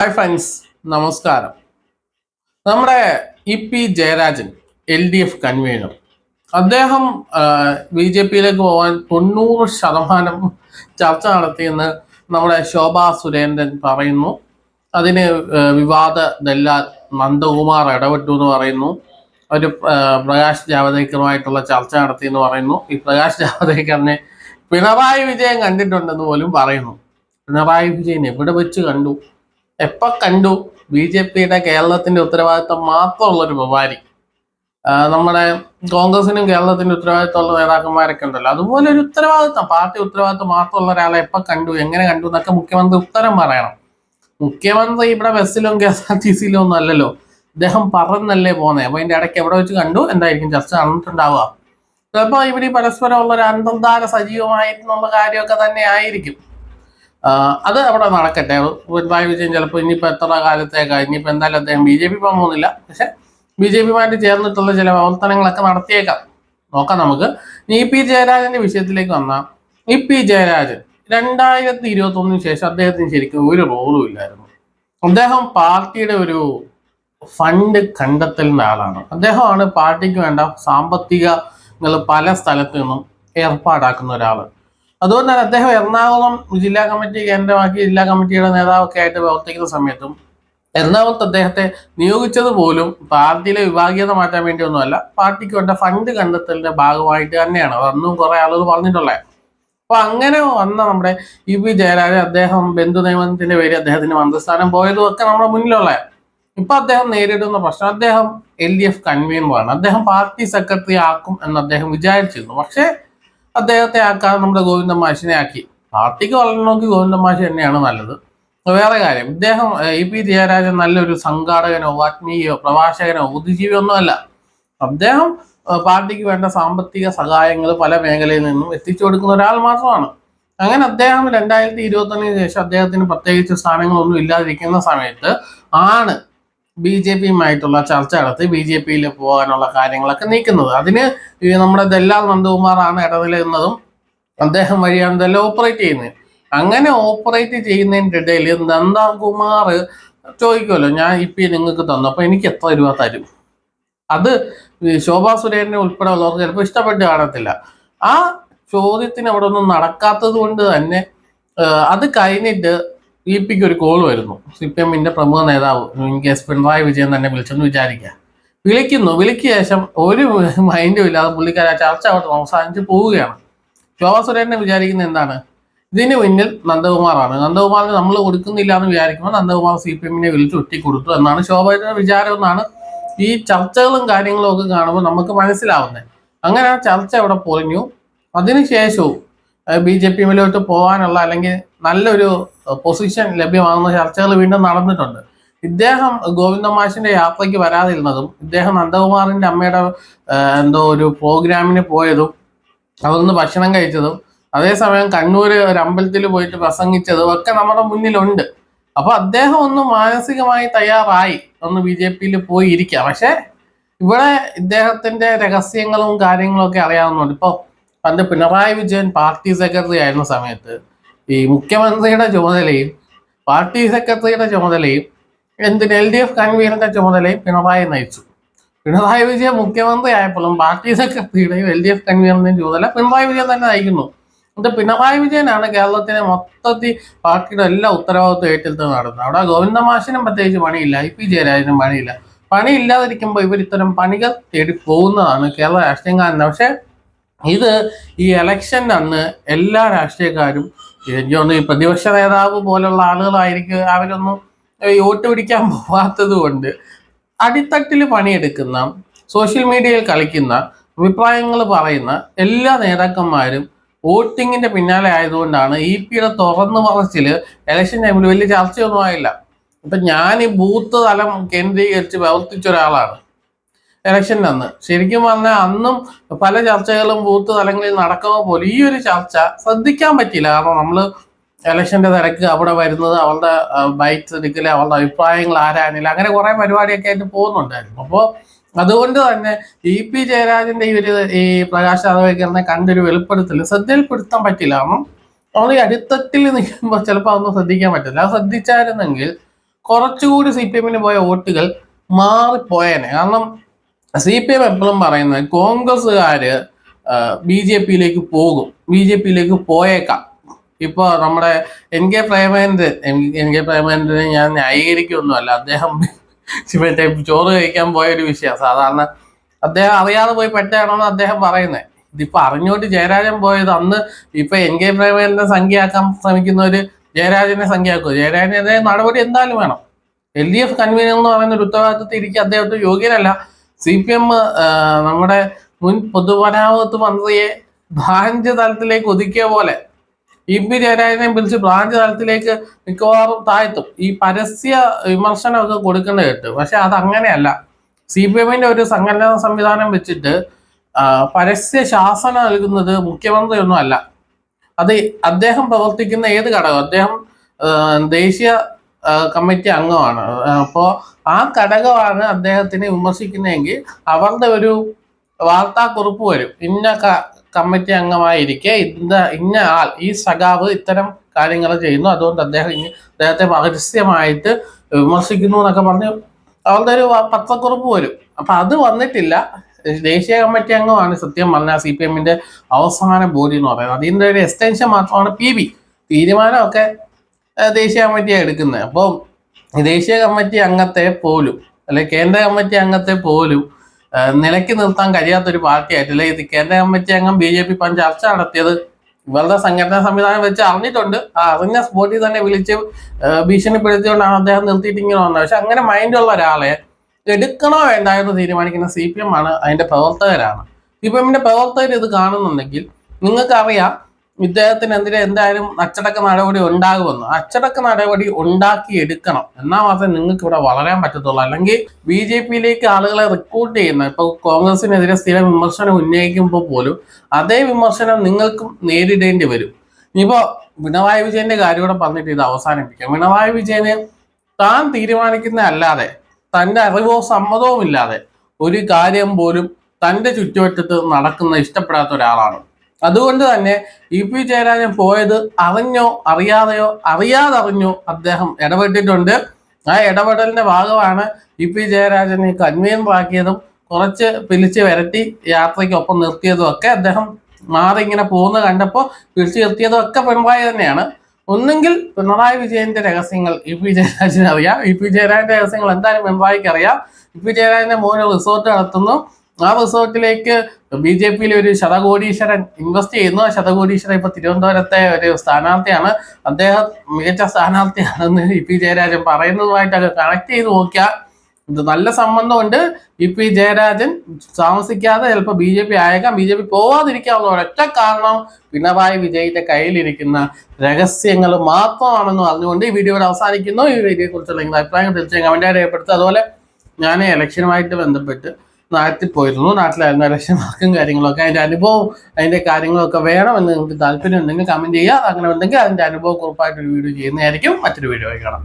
Hi friends നമസ്കാരം. നമ്മുടെ E P Jayarajan L D F convener. അദ്ദേഹം ബി ജെ പിയിലേക്ക് പോകാൻ തൊണ്ണൂറ് ശതമാനം ചർച്ച നടത്തിയെന്ന് നമ്മുടെ ശോഭാ സുരേന്ദ്രൻ പറയുന്നു. അതിന് വിവാദ ദല്ലാൽ നന്ദകുമാർ ഇടപെട്ടു എന്ന് പറയുന്നു. ഒരു പ്രകാശ് ജാവദേക്കറുമായിട്ടുള്ള ചർച്ച നടത്തി എന്ന് പറയുന്നു. ഈ പ്രകാശ് ജാവദേക്കറിനെ പിണറായി വിജയൻ കണ്ടിട്ടുണ്ടെന്ന് പോലും പറയുന്നു. പിണറായി വിജയൻ എവിടെ വെച്ച് കണ്ടു? എപ്പോ കണ്ടു ബി ജെ പിയുടെ കേരളത്തിന്റെ ഉത്തരവാദിത്വം മാത്രമുള്ള ഒരു നമ്മുടെ കോൺഗ്രസിനും കേരളത്തിന്റെ ഉത്തരവാദിത്തമുള്ള നേതാക്കന്മാരൊക്കെ ഉണ്ടല്ലോ. അതുപോലെ ഒരു ഉത്തരവാദിത്തം പാർട്ടി ഉത്തരവാദിത്തം മാത്രമുള്ള ഒരാളെ എപ്പോ കണ്ടു എങ്ങനെ കണ്ടു എന്നൊക്കെ മുഖ്യമന്ത്രി ഉത്തരം പറയണം. മുഖ്യമന്ത്രി ഇവിടെ ബസ്സിലും കെ എസ് ആർ ടി സിയിലും ഒന്നും അല്ലല്ലോ. അദ്ദേഹം പറഞ്ഞല്ലേ പോന്നെ. അപ്പൊ അതിന്റെ ഇടയ്ക്ക് എവിടെ വെച്ച് കണ്ടു? എന്തായിരിക്കും ചർച്ച നടന്നിട്ടുണ്ടാവുക. ചിലപ്പോ ഇവിടെ പരസ്പരം ഉള്ള ഒരു അന്തർധാര സജീവമായിട്ടുള്ള കാര്യമൊക്കെ തന്നെ ആയിരിക്കും. അത് അവിടെ നടക്കട്ടെ. പിണറായി വിജയൻ ചിലപ്പോൾ ഇനിയിപ്പോൾ എത്ര കാലത്തേക്കാണ് ഇനിയിപ്പോൾ എന്തായാലും അദ്ദേഹം ബി ജെ പി പോകുന്നില്ല. പക്ഷെ ബി ജെ പിയുമായിട്ട് ചേർന്നിട്ടുള്ള ചില പ്രവർത്തനങ്ങളൊക്കെ നടത്തിയേക്കാം. നോക്കാം നമുക്ക്. ഇ പി ജയരാജന്റെ വിഷയത്തിലേക്ക് വന്നാൽ ഇ പി ജയരാജൻ രണ്ടായിരത്തി ഇരുപത്തൊന്നിന് ശേഷം അദ്ദേഹത്തിന് ശരിക്കും ഒരു റോളും ഇല്ലായിരുന്നു. അദ്ദേഹം പാർട്ടിയുടെ ഒരു ഫണ്ട് കണ്ടെത്തലിന്റെ ആളാണ്. അദ്ദേഹമാണ് പാർട്ടിക്ക് വേണ്ട സാമ്പത്തികങ്ങൾ പല സ്ഥലത്തു നിന്നും ഏർപ്പാടാക്കുന്ന ഒരാൾ. അതുകൊണ്ട് തന്നെ അദ്ദേഹം എറണാകുളം ജില്ലാ കമ്മിറ്റി കേന്ദ്രമാക്കി ജില്ലാ കമ്മിറ്റിയുടെ നേതാവൊക്കെ ആയിട്ട് പ്രവർത്തിക്കുന്ന സമയത്തും എറണാകുളത്ത് അദ്ദേഹത്തെ നിയോഗിച്ചത് പോലും പാർട്ടിയിലെ വിഭാഗീയത മാറ്റാൻ വേണ്ടിയൊന്നുമല്ല പാർട്ടിക്ക് വേണ്ട ഫണ്ട് കണ്ടെത്തലിന്റെ ഭാഗമായിട്ട് തന്നെയാണ്. അതൊന്നും കുറെ ആളുകൾ പറഞ്ഞിട്ടുള്ളത് അപ്പൊ അങ്ങനെ വന്ന നമ്മുടെ ഇ പി ജയരാജൻ അദ്ദേഹം ബന്ധു നിയമനത്തിന്റെ പേര് അദ്ദേഹത്തിന് മന്ത്രിസ്ഥാനം പോയതും ഒക്കെ നമ്മുടെ മുന്നിലുള്ള ഇപ്പൊ അദ്ദേഹം നേരിടുന്ന പ്രശ്നം അദ്ദേഹം എൽ ഡി എഫ് കൺവീനറാണ് അദ്ദേഹം പാർട്ടി സെക്രട്ടറി ആക്കും എന്ന് അദ്ദേഹം വിചാരിച്ചിരുന്നു. പക്ഷേ അദ്ദേഹത്തെ ആക്കാതെ നമ്മുടെ ഗോവിന്ദ മാഷിനെ ആക്കി. പാർട്ടിക്ക് വളരണമെങ്കിൽ ഗോവിന്ദ മാഷി തന്നെയാണ് നല്ലത്. വേറെ കാര്യം ഇദ്ദേഹം എ പി ജയരാജൻ നല്ലൊരു സംഘാടകനോ ആത്മീയോ പ്രഭാഷകനോ ബുദ്ധിജീവിയൊന്നും അല്ല അദ്ദേഹം പാർട്ടിക്ക് വേണ്ട സാമ്പത്തിക സഹായങ്ങൾ പല മേഖലയിൽ നിന്നും എത്തിച്ചു കൊടുക്കുന്ന ഒരാൾ മാത്രമാണ്. അങ്ങനെ അദ്ദേഹം രണ്ടായിരത്തി ഇരുപത്തൊന്നിന് ശേഷം അദ്ദേഹത്തിന് പ്രത്യേകിച്ച് സ്ഥാനങ്ങളൊന്നും ഇല്ലാതിരിക്കുന്ന സമയത്ത് ആണ് ബി ജെ പിയുമായിട്ടുള്ള ചർച്ച നടത്തി ബി ജെ പിയിൽ പോകാനുള്ള കാര്യങ്ങളൊക്കെ നീക്കുന്നത്. അതിന് നമ്മുടെ ദല്ലാൽ നന്ദകുമാറാണ് ഇടനിലുന്നതും അദ്ദേഹം വഴിയാണ് ഇതെല്ലാം ഓപ്പറേറ്റ് ചെയ്യുന്നത്. അങ്ങനെ ഓപ്പറേറ്റ് ചെയ്യുന്നതിന്റെ ഇടയിൽ നന്ദകുമാർ ചോദിക്കുമല്ലോ ഞാൻ ഇപ്പം നിങ്ങൾക്ക് തന്നു അപ്പം എനിക്ക് എത്ര രൂപ തരും? അത് ശോഭാ സുരേന്ദ്രനെ ഉൾപ്പെടെ ഉള്ളവർക്ക് ചിലപ്പോൾ ഇഷ്ടപ്പെട്ട് കാണത്തില്ല. ആ ചോദ്യത്തിന് അവിടെ ഒന്നും നടക്കാത്തത് കൊണ്ട് തന്നെ അത് കഴിഞ്ഞിട്ട് ഇ പിക്ക് ഒരു കോൾ വരുന്നു. സി പി എമ്മിന്റെ പ്രമുഖ നേതാവ് ഇൻ കേസ് പിണറായി വിജയൻ തന്നെ വിളിച്ചെന്ന് വിചാരിക്കുക വിളിക്കുന്നു. വിളിക്ക് ശേഷം ഒരു മൈൻഡും ഇല്ലാതെ പുള്ളിക്കാർ ആ ചർച്ച അവിടെ അവസാനിച്ച് പോവുകയാണ്. ശോഭാ സുരേന്ദ്രനെ വിചാരിക്കുന്നത് എന്താണ്? ഇതിന് പിന്നിൽ നന്ദകുമാറാണ്. നന്ദകുമാറിന് നമ്മൾ കൊടുക്കുന്നില്ല എന്ന് വിചാരിക്കുമ്പോൾ നന്ദകുമാർ സി പി എമ്മിനെ വിളിച്ച് ഒറ്റി കൊടുത്തു എന്നാണ് ശോഭയുടെ വിചാരം എന്നാണ് ഈ ചർച്ചകളും കാര്യങ്ങളും ഒക്കെ കാണുമ്പോൾ നമുക്ക് മനസ്സിലാവുന്നത്. അങ്ങനെ ആ ചർച്ച അവിടെ പൊളിഞ്ഞു. അതിനുശേഷവും ബി ജെ പി എമ്മിലോട്ട് പോകാനുള്ള അല്ലെങ്കിൽ നല്ലൊരു പൊസിഷൻ ലഭ്യമാകുന്ന ചർച്ചകൾ വീണ്ടും നടന്നിട്ടുണ്ട്. ഇദ്ദേഹം ഗോവിന്ദ മാഷിന്റെ യാത്രയ്ക്ക് വരാതിരുന്നതും ഇദ്ദേഹം നന്ദകുമാറിന്റെ അമ്മയുടെ എന്തോ ഒരു പ്രോഗ്രാമിന് പോയതും അവിടുന്ന് ഭക്ഷണം കഴിച്ചതും അതേസമയം കണ്ണൂര് ഒരു അമ്പലത്തിൽ പോയിട്ട് പ്രസംഗിച്ചതും ഒക്കെ നമ്മുടെ മുന്നിലുണ്ട്. അപ്പൊ അദ്ദേഹം ഒന്ന് മാനസികമായി തയ്യാറായി ഒന്ന് ബി ജെ പിയിൽ പോയി ഇരിക്കുക പക്ഷെ ഇവിടെ ഇദ്ദേഹത്തിന്റെ രഹസ്യങ്ങളും കാര്യങ്ങളും ഒക്കെ അറിയാവുന്നുണ്ട് ഇപ്പൊ പണ്ട് പിണറായി വിജയൻ പാർട്ടി സെക്രട്ടറി ആയിരുന്ന സമയത്ത് ഈ മുഖ്യമന്ത്രിയുടെ ചുമതലയും പാർട്ടി സെക്രട്ടറിയുടെ ചുമതലയും എന്തിന് എൽ ഡി എഫ് കൺവീനറിന്റെ ചുമതലയും പിണറായി നയിച്ചു. പിണറായി വിജയൻ മുഖ്യമന്ത്രി ആയപ്പോഴും പാർട്ടി സെക്രട്ടറിയുടെയും എൽ ഡി എഫ് കൺവീനറിന്റെയും ചുമതല പിണറായി വിജയൻ തന്നെ നയിക്കുന്നു. എന്നിട്ട് പിണറായി വിജയനാണ് കേരളത്തിലെ മൊത്തത്തിൽ പാർട്ടിയുടെ എല്ലാ ഉത്തരവാദിത്വം ഏറ്റെടുത്ത് നടന്നത്. അവിടെ ഗോവിന്ദ മാഷിനും പ്രത്യേകിച്ച് പണിയില്ല ഐ പി ജയരാജനും പണിയില്ല. പണിയില്ലാതിരിക്കുമ്പോൾ ഇവർ ഇത്തരം പണികൾ തേടി പോകുന്നതാണ് കേരള രാഷ്ട്രീയം കാരണം പക്ഷെ ഇത് ഈ ഇലക്ഷന്റെ അന്ന് എല്ലാ രാഷ്ട്രീയക്കാരും എനിക്ക് തോന്നുന്നു ഈ പ്രതിപക്ഷ നേതാവ് പോലുള്ള ആളുകളായിരിക്കും അവരൊന്നും വോട്ട് പിടിക്കാൻ പോവാത്തത് കൊണ്ട് അടിത്തട്ടിൽ പണിയെടുക്കുന്ന സോഷ്യൽ മീഡിയയിൽ കളിക്കുന്ന അഭിപ്രായങ്ങൾ പറയുന്ന എല്ലാ നേതാക്കന്മാരും വോട്ടിങ്ങിന്റെ പിന്നാലെ ആയതുകൊണ്ടാണ് ഇ പിയുടെ തുറന്നു പറച്ചിൽ ഇലക്ഷൻ ടൈമിൽ വലിയ ചർച്ചയൊന്നും ആയില്ല. ഇപ്പൊ ഞാൻ ഈ ബൂത്ത് തലം കേന്ദ്രീകരിച്ച് പ്രവർത്തിച്ച ഒരാളാണ്. ഇലക്ഷന്റെ അന്ന്. ശരിക്കും പറഞ്ഞാൽ അന്നും പല ചർച്ചകളും ബൂത്ത് തലങ്ങളിൽ നടക്കുന്ന പോലെ ഈ ഒരു ചർച്ച ശ്രദ്ധിക്കാൻ പറ്റിയില്ല. കാരണം നമ്മൾ ഇലക്ഷന്റെ തിരക്ക് അവിടെ വരുന്നത് അവളുടെ ബൈക്ക് എടുക്കൽ അവളുടെ അഭിപ്രായങ്ങൾ ആരാനില്ല അങ്ങനെ കുറെ പരിപാടിയൊക്കെ ആയിട്ട് പോകുന്നുണ്ടായിരുന്നു. അപ്പോൾ അതുകൊണ്ട് തന്നെ ഇ പി ജയരാജന്റെ ഈ ഒരു ഈ പ്രകാശ് ജാദവേക്കറിനെ കണ്ടൊരു വെളിപ്പെടുത്തൽ ശ്രദ്ധയിൽപ്പെടുത്താൻ പറ്റില്ല കാരണം നമ്മൾ ഈ അടിത്തട്ടിൽ നിൽക്കുമ്പോൾ ചിലപ്പോൾ അതൊന്നും ശ്രദ്ധിക്കാൻ പറ്റില്ല. അത് ശ്രദ്ധിച്ചായിരുന്നെങ്കിൽ കുറച്ചുകൂടി സി പി എമ്മിന് പോയ വോട്ടുകൾ മാറിപ്പോയേനെ. കാരണം സി പി എം എപ്പോഴും പറയുന്നത് കോൺഗ്രസ്സുകാര് ബി ജെ പിയിലേക്ക് പോകും. ബി ജെ പിയിലേക്ക് പോയേക്കാം. ഇപ്പോൾ നമ്മുടെ N K Premachandran N K പ്രേമേന്ദ്രനെ ഞാൻ ന്യായീകരിക്കൊന്നുമല്ല അദ്ദേഹം മറ്റേ ചോറ് കഴിക്കാൻ പോയ ഒരു വിഷയം. സാധാരണ അദ്ദേഹം അറിയാതെ പോയി പെട്ടാണെന്ന് അദ്ദേഹം പറയുന്നത്. ഇതിപ്പോ അറിഞ്ഞോട്ട് ജയരാജൻ പോയത് അന്ന് ഇപ്പൊ എൻ കെ പ്രേമേന്ദ്രനെ സംഖ്യയാക്കാൻ ശ്രമിക്കുന്നവര് ജയരാജനെ സംഖ്യയാക്കുക ജയരാജനെതിരെ നടപടി എന്തായാലും വേണം. എൽ ഡി എഫ് കൺവീനർ എന്ന് പറയുന്ന ഒരു ഉത്തരവാദിത്തത്തിൽ ഇരിക്കുക അദ്ദേഹത്തെ യോഗ്യനല്ല സി പി എം നമ്മുടെ മുൻ പൊതുമരാമത്ത് മന്ത്രിയെ ബ്രാഞ്ച് തലത്തിലേക്ക് ഒതുക്കിയ പോലെ ഇ പി ജയരാജനെ വിളിച്ച് ബ്രാഞ്ച് തലത്തിലേക്ക് മിക്കവാറും താഴ്ത്തും. ഈ പരസ്യ വിമർശനമൊക്കെ കൊടുക്കേണ്ട കേട്ട് പക്ഷെ അത് അങ്ങനെയല്ല സി പി എമ്മിന്റെ ഒരു സംഘടനാ സംവിധാനം വെച്ചിട്ട് പരസ്യ ശാസന നൽകുന്നത് മുഖ്യമന്ത്രിയൊന്നും അല്ല. അത് അദ്ദേഹം പ്രവർത്തിക്കുന്ന ഏത് ഘടകം? അദ്ദേഹം ദേശീയ കമ്മിറ്റി അംഗമാണ്. അപ്പോൾ ആ ഘടകമാണ് അദ്ദേഹത്തിനെ വിമർശിക്കുന്നതെങ്കിൽ അവരുടെ ഒരു വാർത്താക്കുറിപ്പ് വരും. ഇന്ന കമ്മിറ്റി അംഗമായിരിക്കെ ഇന്ന ഇന്ന ആൾ ഈ സഖാവ് ഇത്തരം കാര്യങ്ങൾ ചെയ്യുന്നു. അതുകൊണ്ട് അദ്ദേഹം അദ്ദേഹത്തെ പരസ്യമായിട്ട് വിമർശിക്കുന്നു എന്നൊക്കെ പറഞ്ഞ് അവരുടെ ഒരു പത്രക്കുറിപ്പ് വരും. അപ്പൊ അത് വന്നിട്ടില്ല. ദേശീയ കമ്മിറ്റി അംഗമാണ് സത്യം പറഞ്ഞാൽ സി പി എമ്മിന്റെ അവസാന ബോഡി എന്ന് പറയുന്നത്. അതിന്റെ ഒരു എക്സ്റ്റൻഷൻ മാത്രമാണ് പി ബി. തീരുമാനമൊക്കെ ദേശീയ കമ്മിറ്റിയാണ് എടുക്കുന്നത്. അപ്പോൾ ദേശീയ കമ്മിറ്റി അംഗത്തെ പോലും അല്ലെ കേന്ദ്ര കമ്മിറ്റി അംഗത്തെ പോലും നിലയ്ക്ക് നിർത്താൻ കഴിയാത്തൊരു പാർട്ടിയായിട്ടില്ല ഇത് കേന്ദ്ര കമ്മിറ്റി അംഗം ബി ജെ പി ഇപ്പം ചർച്ച നടത്തിയത് ഇവരുടെ സംഘടനാ സംവിധാനം വെച്ച് അറിഞ്ഞിട്ടുണ്ട്. ആ അറിഞ്ഞ സ്പോട്ടിൽ തന്നെ വിളിച്ച് ഭീഷണിപ്പെടുത്തിയോണ്ടാണ് അദ്ദേഹം നിർത്തിയിട്ടിങ്ങനെ വന്നത്. പക്ഷെ അങ്ങനെ മൈൻഡുള്ള ഒരാളെ എടുക്കണോ എന്ന് തീരുമാനിക്കുന്ന സി പി എം ആണ് അതിന്റെ പ്രവർത്തകരാണ്. സി പി എമ്മിന്റെ പ്രവർത്തകർ ഇത് കാണുന്നുണ്ടെങ്കിൽ നിങ്ങൾക്കറിയാം ഇദ്ദേഹത്തിനെതിരെ എന്തായാലും അച്ചടക്ക നടപടി ഉണ്ടാകുമെന്ന്. അച്ചടക്ക നടപടി ഉണ്ടാക്കി എടുക്കണം എന്നാൽ മാത്രമേ നിങ്ങൾക്ക് ഇവിടെ വളരാൻ പറ്റത്തുള്ളൂ. അല്ലെങ്കിൽ ബി ജെ പിയിലേക്ക് ആളുകളെ റിക്രൂട്ട് ചെയ്യുന്ന ഇപ്പൊ കോൺഗ്രസിനെതിരെ സ്ഥിരം വിമർശനം ഉന്നയിക്കുമ്പോൾ പോലും അതേ വിമർശനം നിങ്ങൾക്കും നേരിടേണ്ടി വരും. ഇനിയിപ്പോ പിണറായി വിജയന്റെ കാര്യം കൂടെ പറഞ്ഞിട്ട് ഇത് അവസാനിപ്പിക്കാം. പിണറായി വിജയന് താൻ തീരുമാനിക്കുന്ന അല്ലാതെ തന്റെ അറിവോ സമ്മതവും ഇല്ലാതെ ഒരു കാര്യം പോലും തന്റെ ചുറ്റുവട്ടത്ത് നടക്കുന്ന ഇഷ്ടപ്പെടാത്ത ഒരാളാണ്. അതുകൊണ്ട് തന്നെ ഇ പി ജയരാജൻ പോയത് അറിഞ്ഞോ അറിയാതെയോ അറിയാതറിഞ്ഞോ അദ്ദേഹം ഇടപെട്ടിട്ടുണ്ട്. ആ ഇടപെടലിന്റെ ഭാഗമാണ് ഇ പി ജയരാജനെ കൺവീനർ ആക്കിയതും കുറച്ച് പിലിച്ച് വരട്ടി യാത്രയ്ക്കൊപ്പം നിർത്തിയതും ഒക്കെ അദ്ദേഹം മാറി ഇങ്ങനെ പോകുന്ന കണ്ടപ്പോൾ പിടിച്ചു നിർത്തിയതും ഒക്കെ പിണറായി തന്നെയാണ്. ഒന്നെങ്കിൽ പിണറായി വിജയന്റെ രഹസ്യങ്ങൾ ഇ പി ജയരാജന് അറിയാം ഇ പി ജയരാജന്റെ രഹസ്യങ്ങൾ എന്തായാലും പിണറായിക്ക് അറിയാം. ഇ പി ജയരാജന്റെ മോന് റിസോർട്ട് നടത്തുന്നു. ആ റിസോർട്ടിലേക്ക് ബി ജെ പിയിലെ ഒരു ശതകോടീശ്വരൻ ഇൻവെസ്റ്റ് ചെയ്യുന്നു. ശതകോടീശ്വരൻ ഇപ്പൊ തിരുവനന്തപുരത്തെ ഒരു സ്ഥാനാർത്ഥിയാണ്. അദ്ദേഹം മികച്ച സ്ഥാനാർത്ഥിയാണെന്ന് ഇ പി ജയരാജൻ പറയുന്നതുമായിട്ടൊക്കെ കണക്ട് ചെയ്ത് നോക്കിയാൽ ഇത് നല്ല സംബന്ധമുണ്ട്. ഇ പി ജയരാജൻ താമസിക്കാതെ ചിലപ്പോൾ ബി ജെ പി ആയേക്കാം. ബി ജെ പി പോവാതിരിക്കാവുന്ന ഒരൊറ്റ കാരണം പിണറായി വിജയിന്റെ കയ്യിലിരിക്കുന്ന രഹസ്യങ്ങൾ മാത്രമാണെന്ന് പറഞ്ഞുകൊണ്ട് ഈ വീഡിയോ അവസാനിക്കുന്നു. ഈ വീഡിയോയെ കുറിച്ചുള്ള നിങ്ങളുടെ അഭിപ്രായം തീർച്ചയായും കമന്റ് രേഖപ്പെടുത്തുക. അതുപോലെ ഞാൻ ഇലക്ഷനുമായിട്ട് ബന്ധപ്പെട്ട് നാട്ടിൽ പോയിരുന്നു നാട്ടിലായിരുന്നു ഇലക്ഷൻ മാർക്കും കാര്യങ്ങളൊക്കെ അതിന്റെ അനുഭവം അതിന്റെ കാര്യങ്ങളൊക്കെ വേണമെന്ന് നിങ്ങൾക്ക് താല്പര്യം ഉണ്ടെങ്കിൽ കമന്റ് ചെയ്യുക. അങ്ങനെ ഉണ്ടെങ്കിൽ അനുഭവം കുറപ്പായിട്ട് ഒരു വീഡിയോ ചെയ്യുന്നതായിരിക്കും. മറ്റൊരു വീഡിയോ ആയി കാണാം.